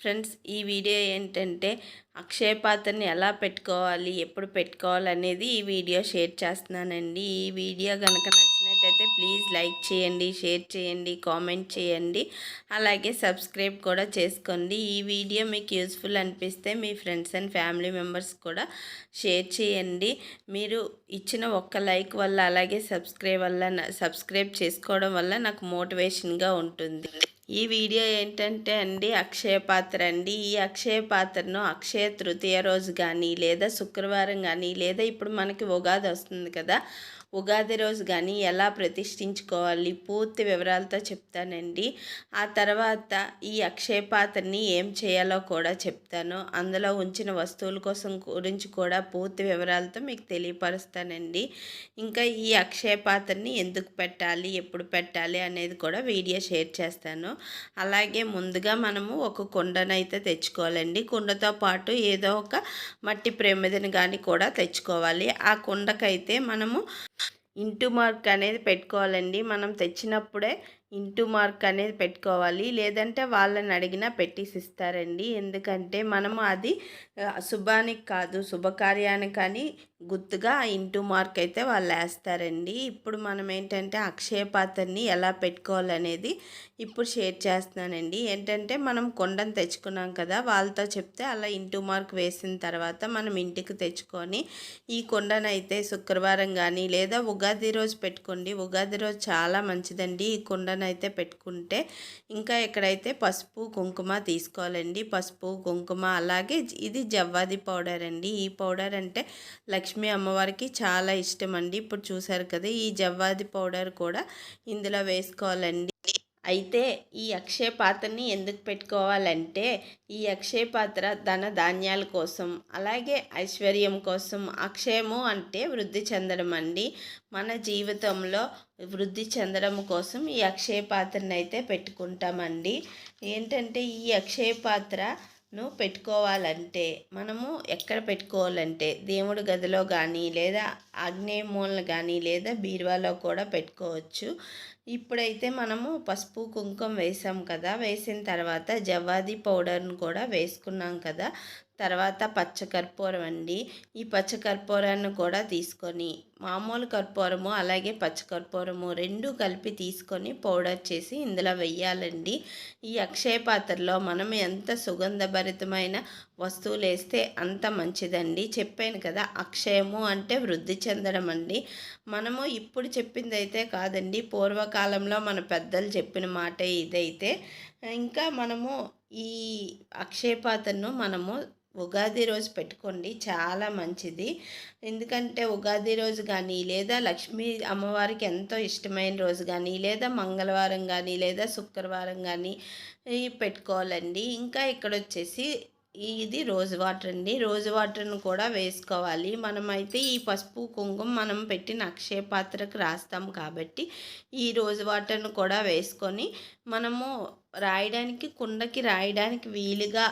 Friends ఈ video ఏంటంటే అక్షయ పాత్రని ఎలా పెట్టుకోవాలి ఎప్పుడు పెట్టుకోవాలి అనేది ఈ వీడియో షేర్ చేస్తున్నానండి. ఈ వీడియో కనుక నచ్చినట్టయితే ప్లీజ్ లైక్ చేయండి షేర్ చేయండి కామెంట్ చేయండి. అలాగే సబ్స్క్రైబ్ కూడా చేసుకోండి. ఈ వీడియో మీకు యూస్ఫుల్ అనిపిస్తే మీ ఫ్రెండ్స్ అండ్ ఫ్యామిలీ మెంబర్స్ కూడా షేర్ చేయండి. మీరు ఇచ్చిన ఒక్క లైక్ వల్ల అలాగే సబ్స్క్రైబ్ వల్ల సబ్స్క్రైబ్ చేసుకోవడం వల్ల నాకు మోటివేషన్గా ఉంటుంది. ఈ వీడియో ఏంటంటే అండి అక్షయ పాత్ర అండి. ఈ అక్షయ పాత్రను అక్షయ తృతీయ రోజు కానీ లేదా శుక్రవారం కానీ లేదా ఇప్పుడు మనకి ఉగాది వస్తుంది కదా ఉగాది రోజు కానీ ఎలా ప్రతిష్ఠించుకోవాలి? పూర్తి వివరాలతో చెప్తానండి. ఆ తర్వాత ఈ అక్షయ పాత్రని ఏం చేయాలో కూడా చెప్తాను. అందులో ఉంచిన వస్తువుల కోసం గురించి కూడా పూర్తి వివరాలతో మీకు తెలియపరుస్తానండి. ఇంకా ఈ అక్షయ పాత్రని ఎందుకు పెట్టాలి? ఎప్పుడు పెట్టాలి? అనేది కూడా వీడియో షేర్ చేస్తాను. అలాగే ముందుగా మనము ఒక కుండనైతే తెచ్చుకోవాలండి. కుండతో పాటు ఏదో ఒక మట్టి ప్రమిదని కానీ కూడా తెచ్చుకోవాలి. ఆ కుండకైతే మనము ఇంటూ మార్క్ అనేది పెట్టుకోవాలండి. మనం తెచ్చినప్పుడే ఇంటూ మార్క్ అనేది పెట్టుకోవాలి. లేదంటే వాళ్ళని అడిగినా పెట్టేసి ఇస్తారండి ఎందుకంటే మనము అది శుభానికి కాదు శుభకార్యానికి కానీ గుర్తుగా ఇంటూ మార్క్ అయితే వాళ్ళు వేస్తారండి. ఇప్పుడు మనం ఏంటంటే అక్షయ పాత్రని ఎలా పెట్టుకోవాలనేది ఇప్పుడు షేర్ చేస్తున్నానండి. ఏంటంటే మనం కొండను తెచ్చుకున్నాం కదా వాళ్ళతో చెప్తే అలా ఇంటూ మార్క్ వేసిన తర్వాత మనం ఇంటికి తెచ్చుకొని ఈ కొండనైతే శుక్రవారం కానీ లేదా ఉగాది రోజు పెట్టుకోండి. ఉగాది రోజు చాలా మంచిదండి. ఈ కొండ అయితే పెట్టుకుంటే ఇంకా ఎక్కడైతే పసుపు కుంకుమ తీసుకోవాలండి. పసుపు కుంకుమ అలాగే ఇది జవ్వాది పౌడర్ అండి. ఈ పౌడర్ అంటే లక్ష్మీ అమ్మవారికి చాలా ఇష్టం అండి ఇప్పుడు చూసారు కదా ఈ జవ్వాది పౌడర్ కూడా ఇందులో వేసుకోవాలండి. అయితే ఈ అక్షయ పాత్రని ఎందుకు పెట్టుకోవాలంటే ఈ అక్షయ పాత్ర ధన ధాన్యాల కోసం అలాగే ఐశ్వర్యం కోసం అక్షయము అంటే వృద్ధి చెందడం అండి. మన జీవితంలో వృద్ధి చెందడం కోసం ఈ అక్షయ పాత్రను అయితే పెట్టుకుంటామండి. ఏంటంటే ఈ అక్షయ పాత్రను పెట్టుకోవాలంటే మనము ఎక్కడ పెట్టుకోవాలంటే దేవుడి గదిలో కానీ లేదా ఆగ్నేయ మూలన కానీ లేదా బీరువాలో కూడా పెట్టుకోవచ్చు. ఇప్పుడైతే మనము పసుపు కుంకుమ వేసాం కదా వేసిన తర్వాత జవాది పౌడర్ను కూడా వేసుకున్నాం కదా తర్వాత పచ్చకర్పూరం అండి ఈ పచ్చకర్పూరాన్ని కూడా తీసుకొని మామూలు కర్పూరము అలాగే పచ్చకర్పూరము రెండు కలిపి తీసుకొని పౌడర్ చేసి ఇందులో వెయ్యాలండి. ఈ అక్షయ పాత్రలో మనం ఎంత సుగంధభరితమైన వస్తువులు వేస్తే అంత మంచిదండి. చెప్పాను కదా అక్షయము అంటే వృద్ధి చెందడం అండి మనము ఇప్పుడు చెప్పింది అయితే కాదండి పూర్వకాలంలో మన పెద్దలు చెప్పిన మాట ఇదైతే. ఇంకా మనము ఈ అక్షయపాత్రను మనము ఉగాది రోజు పెట్టుకోండి. చాలా మంచిది. ఎందుకంటే ఉగాది రోజు కానీ లేదా లక్ష్మీ అమ్మవారికి ఎంతో ఇష్టమైన రోజు కానీ లేదా మంగళవారం కానీ లేదా శుక్రవారం కానీ పెట్టుకోవాలండి. ఇంకా ఇక్కడ వచ్చేసి ఇది రోజు వాటర్ అండి. రోజు వాటర్ను కూడా వేసుకోవాలి. మనమైతే ఈ పసుపు కుంకుమ మనం పెట్టిన అక్షయ పాత్రకు రాస్తాం కాబట్టి ఈ రోజు వాటర్ను కూడా వేసుకొని మనము రాయడానికి కుండకి రాయడానికి వీలుగా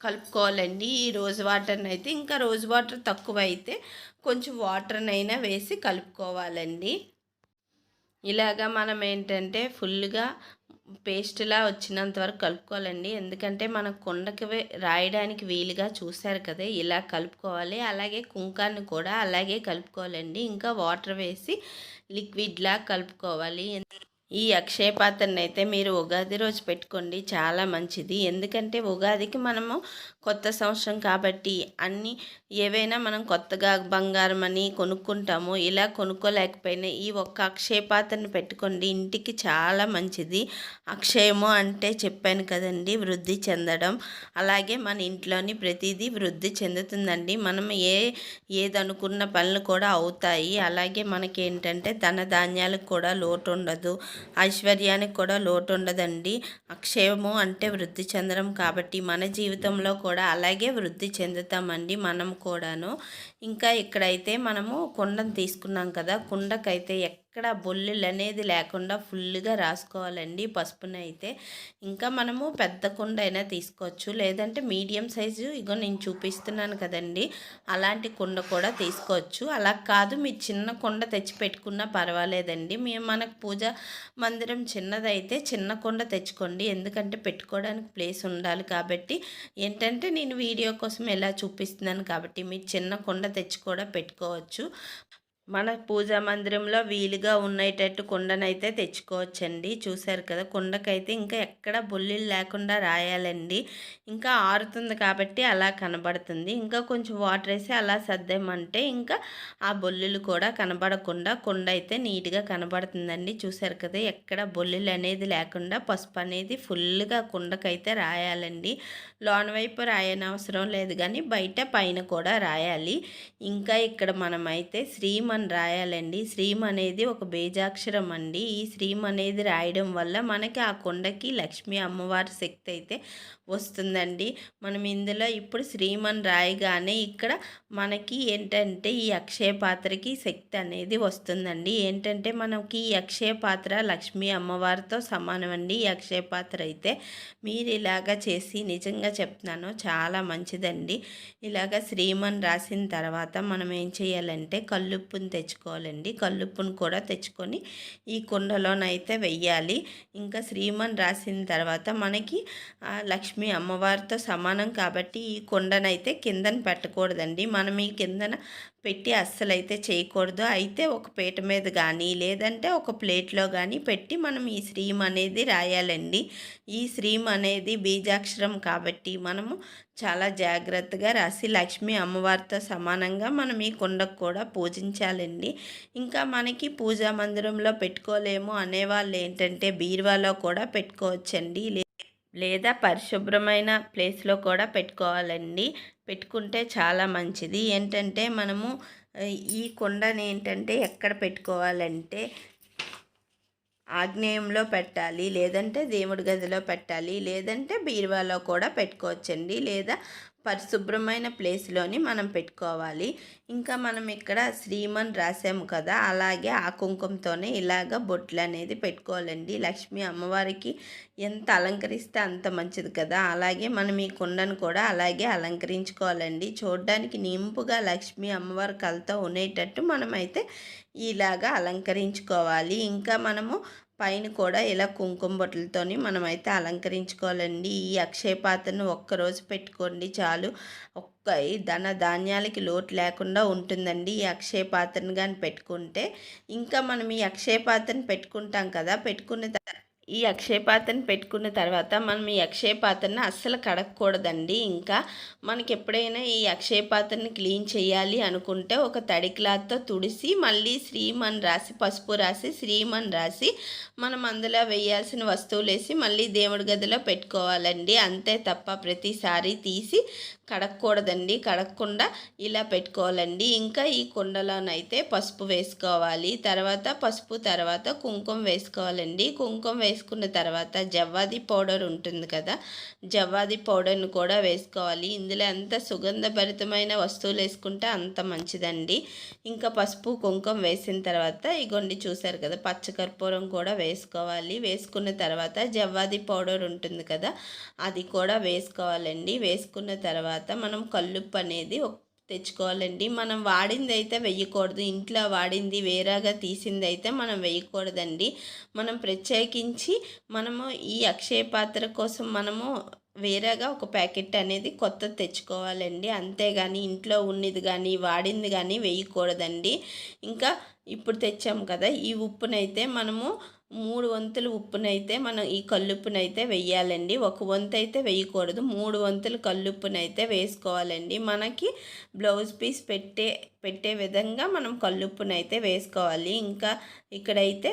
కలుపుకోవాలండి. ఈ రోజ్ వాటర్ని అయితే ఇంకా రోజ్ వాటర్ తక్కువ అయితే కొంచెం వాటర్నైనా వేసి కలుపుకోవాలండి. ఇలాగా మనం ఏంటంటే ఫుల్గా పేస్ట్లా వచ్చినంత వరకు కలుపుకోవాలండి. ఎందుకంటే మన కొండకి రాయడానికి వీలుగా చూశారు కదా ఇలా కలుపుకోవాలి. అలాగే కుంకాన్ని కూడా అలాగే కలుపుకోవాలండి. ఇంకా వాటర్ వేసి లిక్విడ్లా కలుపుకోవాలి. ఈ అక్షయ పాత్రను అయితే మీరు ఉగాది రోజు పెట్టుకోండి. చాలా మంచిది. ఎందుకంటే ఉగాదికి మనము కొత్త సంవత్సరం కాబట్టి అన్ని ఏవైనా మనం కొత్తగా బంగారం అని కొనుక్కుంటాము ఇలా కొనుక్కోలేకపోయినా ఈ ఒక్క అక్షయపాత్రను పెట్టుకోండి ఇంటికి చాలా మంచిది. అక్షయము అంటే చెప్పాను కదండి వృద్ధి చెందడం. అలాగే మన ఇంట్లోని ప్రతిదీ వృద్ధి చెందుతుందండి. మనం ఏ ఏదనుకున్న పనులు కూడా అవుతాయి. అలాగే మనకి ఏంటంటే ధన ధాన్యాలకు కూడా లోటు ఉండదు ఐశ్వర్యానికి కూడా లోటు ఉండదండి అక్షయము అంటే వృద్ధి చెందడం కాబట్టి మన జీవితంలో కూడా అలాగే వృద్ధి చెందుతామండి మనం కూడాను. ఇంకా ఇక్కడైతే మనము కుండను తీసుకున్నాం కదా కుండకైతే ఎక్కడ బొల్లులు అనేది లేకుండా ఫుల్గా రాసుకోవాలండి. పసుపుని అయితే ఇంకా మనము పెద్ద కుండ అయినా తీసుకోవచ్చు. లేదంటే మీడియం సైజు ఇగో నేను చూపిస్తున్నాను కదండి. అలాంటి కుండ కూడా తీసుకోవచ్చు. అలా కాదు మీరు చిన్న కుండ తెచ్చి పెట్టుకున్నా పర్వాలేదండి. మేము మనకు పూజ మందిరం చిన్నదైతే చిన్న కుండ తెచ్చుకోండి. ఎందుకంటే పెట్టుకోవడానికి ప్లేస్ ఉండాలి కాబట్టి. ఏంటంటే నేను వీడియో కోసం ఎలా చూపిస్తున్నాను కాబట్టి మీరు చిన్న కుండ తెచ్చి కూడా పెట్టుకోవచ్చు. మన పూజా మందిరంలో వీలుగా ఉండేటట్టు కుండనైతే తెచ్చుకోవచ్చండి. చూసారు కదా కుండకైతే ఇంకా ఎక్కడ బొల్లిలు లేకుండా రాయాలండి. ఇంకా ఆరుతుంది కాబట్టి అలా కనబడుతుంది. ఇంకా కొంచెం వాటర్ వేసి అలా సర్దామంటే ఇంకా ఆ బొల్లులు కూడా కనబడకుండా కుండ అయితే నీట్గా కనబడుతుందండి. చూసారు కదా ఎక్కడ బొల్లులు అనేది లేకుండా పసుపు అనేది ఫుల్గా కుండకైతే రాయాలండి. లోన వైపు రాయనవసరం లేదు కానీ బయట పైన కూడా రాయాలి. ఇంకా ఇక్కడ మనమైతే శ్రీమ అని రాయాలండి. శ్రీం అనేది ఒక బేజాక్షరం అండి. ఈ శ్రీం అనేది రాయడం వల్ల మనకి ఆ కొండకి లక్ష్మీ అమ్మవారి శక్తి అయితే వస్తుందండి. మనం ఇందులో ఇప్పుడు శ్రీమని రాయగానే ఇక్కడ మనకి ఏంటంటే ఈ అక్షయ పాత్రకి శక్తి అనేది వస్తుందండి. ఏంటంటే మనకి ఈ అక్షయ పాత్ర లక్ష్మీ అమ్మవారితో సమానం అండి. ఈ అక్షయ పాత్ర అయితే మీరు ఇలాగా చేసి నిజంగా చెప్తున్నాను చాలా మంచిదండి. ఇలాగ శ్రీమన్ రాసిన తర్వాత మనం ఏం చేయాలంటే కల్లుప్పుని తెచ్చుకోవాలండి. కల్లుప్పును కూడా తెచ్చుకొని ఈ కుండలోనైతే వెయ్యాలి. ఇంకా శ్రీమన్ రాసిన తర్వాత మనకి లక్ష్మీ లక్ష్మి అమ్మవారితో సమానం కాబట్టి ఈ కుండనైతే కిందన పెట్టకూడదండి. మనం ఈ కిందన పెట్టి అస్సలైతే చేయకూడదు. అయితే ఒక పీట మీద కానీ లేదంటే ఒక ప్లేట్లో కానీ పెట్టి మనం ఈ శ్రీం అనేది రాయాలండి. ఈ శ్రీం అనేది బీజాక్షరం కాబట్టి మనము చాలా జాగ్రత్తగా రాసి లక్ష్మి అమ్మవారితో సమానంగా మనం ఈ కుండకు కూడా పూజించాలండి. ఇంకా మనకి పూజా మందిరంలో పెట్టుకోలేము అనేవాళ్ళు ఏంటంటే బీరువాలో కూడా పెట్టుకోవచ్చండి. లేదా పరిశుభ్రమైన ప్లేస్లో కూడా పెట్టుకోవాలండి. పెట్టుకుంటే చాలా మంచిది. ఏంటంటే మనము ఈ కొండని ఏంటంటే ఎక్కడ పెట్టుకోవాలంటే ఆగ్నేయంలో పెట్టాలి లేదంటే దేవుడి గదిలో పెట్టాలి లేదంటే బీరువాలో కూడా పెట్టుకోవచ్చండి. లేదా పరిశుభ్రమైన ప్లేస్లోని మనం పెట్టుకోవాలి. ఇంకా మనం ఇక్కడ శ్రీమన్ రాసాము కదా అలాగే ఆ కుంకుమతోనే ఇలాగ బొట్లు అనేది పెట్టుకోవాలండి. లక్ష్మి అమ్మవారికి ఎంత అలంకరిస్తే అంత మంచిది కదా. అలాగే మనం ఈ కుండను కూడా అలాగే అలంకరించుకోవాలండి. చూడడానికి నింపుగా లక్ష్మి అమ్మవారి కలతో ఉండేటట్టు మనమైతే ఇలాగా అలంకరించుకోవాలి. ఇంకా మనము పైన కూడా ఇలా కుంకుమ బొట్టలతోని మనమైతే అలంకరించుకోవాలండి. ఈ అక్షయ పాత్రను ఒక్కరోజు పెట్టుకోండి చాలు. ఒక్క ధన ధాన్యాలకి లోటు లేకుండా ఉంటుందండి ఈ అక్షయ పాత్రను కానీ పెట్టుకుంటే. ఇంకా మనం ఈ అక్షయ పాత్రను పెట్టుకుంటాం కదా పెట్టుకున్న ఈ అక్షయ పాత్రను పెట్టుకున్న తర్వాత మనం ఈ అక్షయ పాత్రను అస్సలు కడగకూడదండి ఇంకా మనకి ఎప్పుడైనా ఈ అక్షయపాత్రని క్లీన్ చేయాలి అనుకుంటే ఒక తడి క్లాత్తో తుడిసి మళ్ళీ శ్రీమన్ రాసి పసుపు రాసి శ్రీమన్ రాసి మనం అందులో వేయాల్సిన వస్తువులు వేసి మళ్ళీ దేవుడి గదిలో పెట్టుకోవాలండి. అంతే తప్ప ప్రతిసారి తీసి కడగకూడదండి కడగకుండా ఇలా పెట్టుకోవాలండి. ఇంకా ఈ కుండలోనైతే పసుపు వేసుకోవాలి. తర్వాత పసుపు తర్వాత కుంకుమ వేసుకోవాలండి. కుంకుమ వేసుకున్న తర్వాత జవ్వాది పౌడర్ ఉంటుంది కదా జవ్వాది పౌడర్ను కూడా వేసుకోవాలి. ఇందులో ఎంత సుగంధభరితమైన వస్తువులు వేసుకుంటే అంత మంచిదండి. ఇంకా పసుపు కుంకుమ వేసిన తర్వాత ఇగోండి చూసారు కదా పచ్చకర్పూరం కూడా వేసుకోవాలి. వేసుకున్న తర్వాత జవ్వాది పౌడర్ ఉంటుంది కదా అది కూడా వేసుకోవాలండి. వేసుకున్న తర్వాత తర్వాత మనం కల్లుప్పు అనేది తెచ్చుకోవాలండి. మనం వాడింది అయితే వేయకూడదు ఇంట్లో వాడింది వేరేగా తీసింది అయితే మనం వేయకూడదండి మనం ప్రత్యేకించి మనము ఈ అక్షయ పాత్ర కోసం మనము వేరేగా ఒక ప్యాకెట్ అనేది కొత్త తెచ్చుకోవాలండి. అంతేగాని ఇంట్లో ఉన్నది కానీ వాడింది కానీ వేయకూడదండి ఇంకా ఇప్పుడు తెచ్చాము కదా ఈ ఉప్పునైతే మనము మూడు వంతులు ఉప్పునైతే మనం ఈ కల్లుప్పునైతే వెయ్యాలండి. ఒక వంతు అయితే వేయకూడదు మూడు వంతులు కల్లుప్పునైతే వేసుకోవాలండి. మనకి బ్లౌజ్ పీస్ పెట్టే పెట్టే విధంగా మనం కల్లుప్పునైతే వేసుకోవాలి. ఇంకా ఇక్కడైతే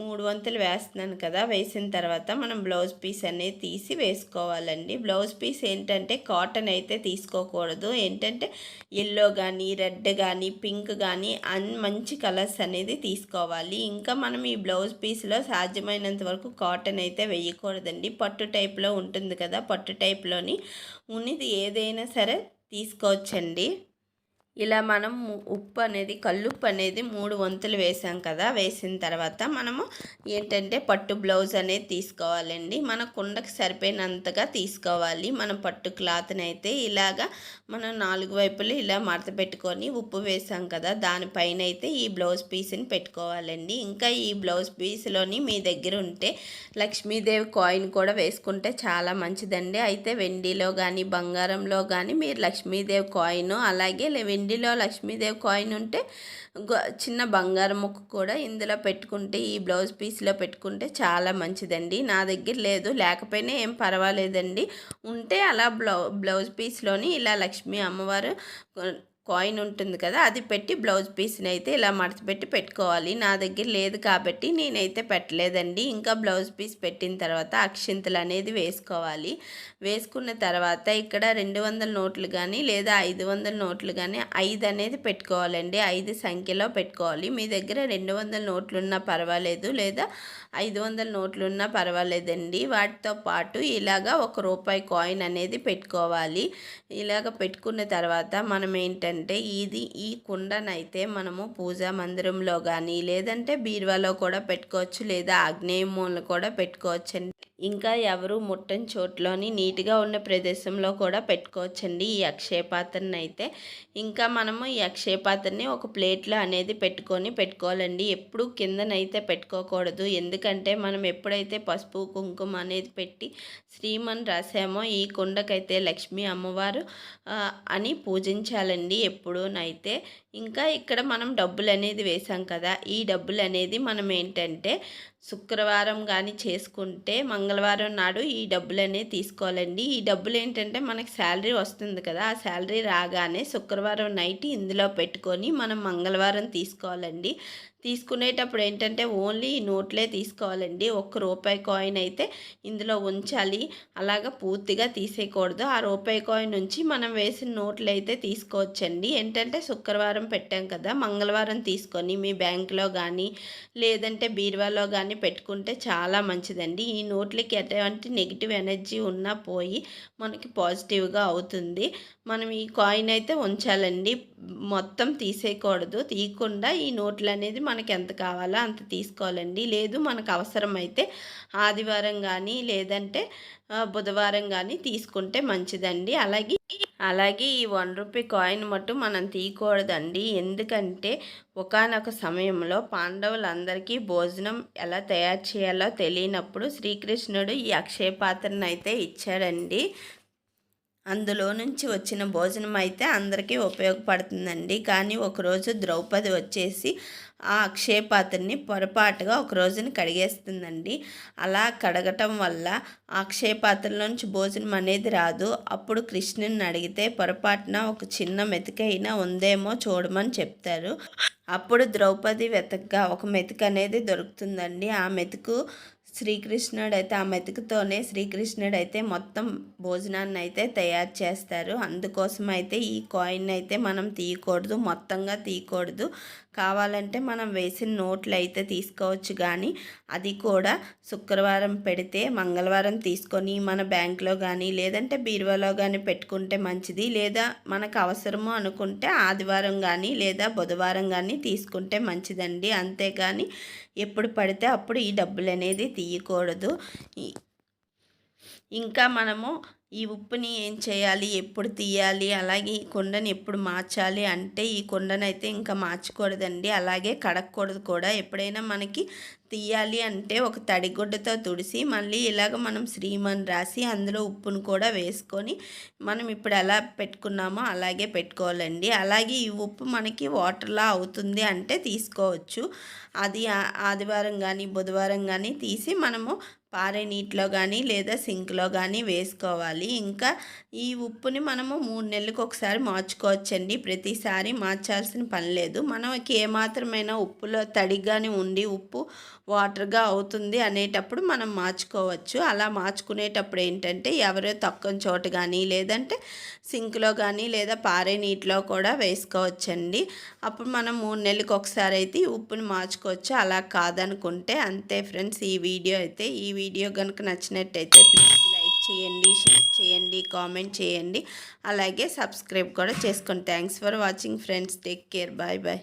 మూడు వంతులు వేస్తున్నాను కదా వేసిన తర్వాత మనం బ్లౌజ్ పీస్ అనేది తీసి వేసుకోవాలండి. బ్లౌజ్ పీస్ ఏంటంటే కాటన్ అయితే తీసుకోకూడదు. ఏంటంటే ఎల్లో కానీ రెడ్ కానీ పింక్ కానీ అన్ మంచి కలర్స్ అనేది తీసుకోవాలి. ఇంకా మనం ఈ బ్లౌజ్ పీస్లో సాధ్యమైనంత వరకు కాటన్ అయితే వేయకూడదండి. పట్టు టైప్లో ఉంటుంది కదా పట్టు టైప్లోని ఉన్నది ఏదైనా సరే తీసుకోవచ్చండి. ఇలా మనం ఉప్పు అనేది కల్లుప్పు అనేది మూడు వంతులు వేసాం కదా వేసిన తర్వాత మనము ఏంటంటే పట్టు బ్లౌజ్ అనేది తీసుకోవాలండి. మన కుండకి సరిపోయినంతగా తీసుకోవాలి. మనం పట్టు క్లాత్ని అయితే ఇలాగా మనం నాలుగు వైపులు ఇలా మడత పెట్టుకొని ఉప్పు వేసాం కదా దానిపైన అయితే ఈ బ్లౌజ్ పీస్ని పెట్టుకోవాలండి. ఇంకా ఈ బ్లౌజ్ పీస్లోని మీ దగ్గర ఉంటే లక్ష్మీదేవి కాయిన్ కూడా వేసుకుంటే చాలా మంచిదండి. అయితే వెండిలో కానీ బంగారంలో కానీ మీరు లక్ష్మీదేవి కాయిన్ అలాగే వెండి వెండిలో లక్ష్మీదేవి కాయిన్ ఉంటే గ- చిన్న బంగారం ముక్క కూడా ఇందులో పెట్టుకుంటే ఈ బ్లౌజ్ పీస్లో పెట్టుకుంటే చాలా మంచిదండి. నా దగ్గర లేదు లేకపోయినా ఏం పర్వాలేదండి. ఉంటే అలా బ్లౌ బ్లౌజ్ పీస్లోని ఇలా లక్ష్మీ అమ్మవారు కాయిన్ ఉంటుంది కదా అది పెట్టి బ్లౌజ్ పీస్ని అయితే ఇలా మడత పెట్టుకోవాలి. నా దగ్గర లేదు కాబట్టి నేనైతే పెట్టలేదండి. ఇంకా బ్లౌజ్ పీస్ పెట్టిన తర్వాత అక్షింతలు అనేది వేసుకోవాలి. వేసుకున్న తర్వాత ఇక్కడ రెండు వందల నోట్లు కానీ లేదా ఐదు వందల నోట్లు కానీ ఐదు అనేది పెట్టుకోవాలండి. ఐదు సంఖ్యలో పెట్టుకోవాలి. మీ దగ్గర రెండు వందల నోట్లున్నా పర్వాలేదు లేదా ఐదు వందల నోట్లున్నా పర్వాలేదండి. వాటితో పాటు ఇలాగా ఒక రూపాయి కాయిన్ అనేది పెట్టుకోవాలి. ఇలాగ పెట్టుకున్న తర్వాత మనం ఏంటంటే ఇది ఈ కుండనైతే మనము పూజా మందిరంలో కానీ లేదంటే బీరువాలో కూడా పెట్టుకోవచ్చు లేదా ఆగ్నేయ మూల కూడా పెట్టుకోవచ్చు ఇంకా ఎవరు ముట్టని చోట్లోని నీట్గా ఉన్న ప్రదేశంలో కూడా పెట్టుకోవచ్చండి ఈ అక్షయ అయితే. ఇంకా మనము ఈ అక్షయ పాత్రని ఒక ప్లేట్లో అనేది పెట్టుకొని పెట్టుకోవాలండి. ఎప్పుడు కిందనైతే పెట్టుకోకూడదు. ఎందుకంటే మనం ఎప్పుడైతే పసుపు కుంకుమ అనేది పెట్టి శ్రీమన్ రాసామో ఈ కుండకైతే లక్ష్మీ అమ్మవారు అని పూజించాలండి ఎప్పుడూనైతే. ఇంకా ఇక్కడ మనం డబ్బులు అనేది వేసాం కదా. ఈ డబ్బులు అనేది మనం ఏంటంటే శుక్రవారం కానీ చేసుకుంటే మంగళవారం నాడు ఈ డబ్బులు తీసుకోవాలండి. ఈ డబ్బులు ఏంటంటే మనకి శాలరీ వస్తుంది కదా ఆ శాలరీ రాగానే శుక్రవారం నైట్ ఇందులో పెట్టుకొని మనం మంగళవారం తీసుకోవాలండి. తీసుకునేటప్పుడు ఏంటంటే ఓన్లీ ఈ నోట్లే తీసుకోవాలండి. ఒక్క రూపాయి కాయిన్ అయితే ఇందులో ఉంచాలి. అలాగా పూర్తిగా తీసేయకూడదు. ఆ రూపాయి కాయిన్ నుంచి మనం వేసిన నోట్లు అయితే తీసుకోవచ్చండి. ఏంటంటే శుక్రవారం పెట్టాం కదా మంగళవారం తీసుకొని మీ బ్యాంకులో కానీ లేదంటే బీరువాలో కానీ పెట్టుకుంటే చాలా మంచిదండి. ఈ నోట్లకి ఎటువంటి నెగిటివ్ ఎనర్జీ ఉన్నా పోయి మనకి పాజిటివ్గా అవుతుంది. మనం ఈ కాయిన్ అయితే ఉంచాలండి. మొత్తం తీసేయకూడదు. తీయకుండా ఈ నోట్లు అనేది మనకి ఎంత కావాలో అంత తీసుకోవాలండి. లేదు మనకు అవసరమైతే ఆదివారం కానీ లేదంటే బుధవారం కానీ తీసుకుంటే మంచిదండి. అలాగే అలాగే ఈ వన్ రూపీ కాయిన్ మట్టు మనం తీయకూడదండి. ఎందుకంటే ఒకానొక సమయంలో పాండవులందరికీ భోజనం ఎలా తయారు చేయాలో తెలియనప్పుడు శ్రీకృష్ణుడు ఈ అక్షయ పాత్రను అయితే ఇచ్చాడండి. అందులో నుంచి వచ్చిన భోజనం అయితే అందరికీ ఉపయోగపడుతుందండి. కానీ ఒకరోజు ద్రౌపది వచ్చేసి ఆ అక్షయపాత్రని పొరపాటుగా ఒక రోజున కడిగేస్తుందండి. అలా కడగటం వల్ల ఆ అక్షయ భోజనం అనేది రాదు. అప్పుడు కృష్ణుని అడిగితే పొరపాటున ఒక చిన్న మెతుకైనా ఉందేమో చూడమని చెప్తారు. అప్పుడు ద్రౌపది వెతకగా ఒక మెతుకు అనేది దొరుకుతుందండి. ఆ మెతుకు శ్రీకృష్ణుడు అయితే ఆ మెతుకుతోనే శ్రీకృష్ణుడు అయితే మొత్తం భోజనాన్ని అయితే తయారు చేస్తారు. అందుకోసం అయితే ఈ కాయిన్ అయితే మనం తీయకూడదు మొత్తంగా తీయకూడదు. కావాలంటే మనం వేసిన నోట్లు అయితే తీసుకోవచ్చు కానీ అది కూడా శుక్రవారం పెడితే మంగళవారం తీసుకొని మన బ్యాంక్లో కానీ లేదంటే బీరువాలో కానీ పెట్టుకుంటే మంచిది. లేదా మనకు అవసరము అనుకుంటే ఆదివారం కానీ లేదా బుధవారం కానీ తీసుకుంటే మంచిదండి. అంతేగాని ఎప్పుడు పడితే అప్పుడు ఈ డబ్బులు అనేది తీయకూడదు. ఈ- ఇంకా మనము ఈ ఉప్పుని ఏం చేయాలి? ఎప్పుడు తీయాలి? అలాగే ఈ కుండని ఎప్పుడు మార్చాలి? అంటే ఈ కుండనైతే ఇంకా మార్చకూడదండి. అలాగే కడగకూడదు కూడా. ఎప్పుడైనా మనకి తీయాలి అంటే ఒక తడిగుడ్డతో తుడిసి మళ్ళీ ఇలాగ మనం శ్రీమన్ రాసి అందులో ఉప్పును కూడా వేసుకొని మనం ఇప్పుడు ఎలా పెట్టుకున్నామో అలాగే పెట్టుకోవాలండి. అలాగే ఈ ఉప్పు మనకి వాటర్లా అవుతుంది అంటే తీసుకోవచ్చు. అది ఆదివారం కానీ బుధవారం కానీ తీసి మనము పారే నీటిలో కానీ లేదా సింక్లో కానీ వేసుకోవాలి. ఇంకా ఈ ఉప్పుని మనము మూడు నెలలకు ఒకసారి మార్చుకోవచ్చండి. ప్రతిసారి మార్చాల్సిన పని లేదు. మనకి ఏమాత్రమైనా ఉప్పులో తడిగానే ఉండి ఉప్పు వాటర్గా అవుతుంది అనేటప్పుడు మనం మార్చుకోవచ్చు. అలా మార్చుకునేటప్పుడు ఏంటంటే ఎవరో తక్కువ చోట కానీ లేదంటే సింక్లో కానీ లేదా పారే నీటిలో కూడా వేసుకోవచ్చండి. అప్పుడు మనం మూడు నెలలకు ఒకసారి అయితే ఈ ఉప్పుని మార్చుకోవచ్చు. అలా కాదనుకుంటే అంతే ఫ్రెండ్స్ ఈ వీడియో అయితే ఈ వీడియో కనుక నచ్చినట్టయితే ప్లీజ్ లైక్ చేయండి షేర్ చేయండి కామెంట్ చేయండి. అలాగే సబ్స్క్రైబ్ కూడా చేసుకోండి thanks for watching friends. Take care. Bye bye.